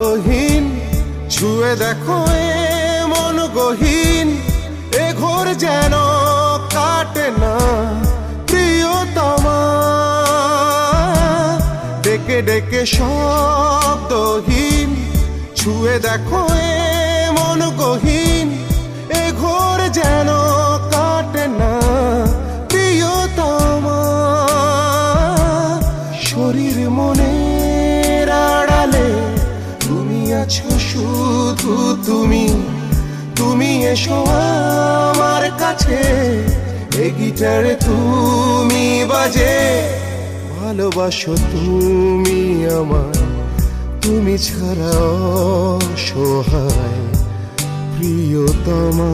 গহীন, ছুঁয়ে দেখো এ মন গহীন, এ ঘোর যেন কাটে না প্রিয়তমা। ডেকে ডেকে শব্দহীন ছুঁয়ে দেখো এ মন গহীন, এ ঘোর যেন কাটে না প্রিয়তমা। শরীর মনের আছো শুধু তুমি তুমি এসো আমার কাছে। এ গিটারে তুমি বাজে, ভালোবাসো তুমি আমার। তুমি ছাড়া অসহায়, প্রিয়তমা।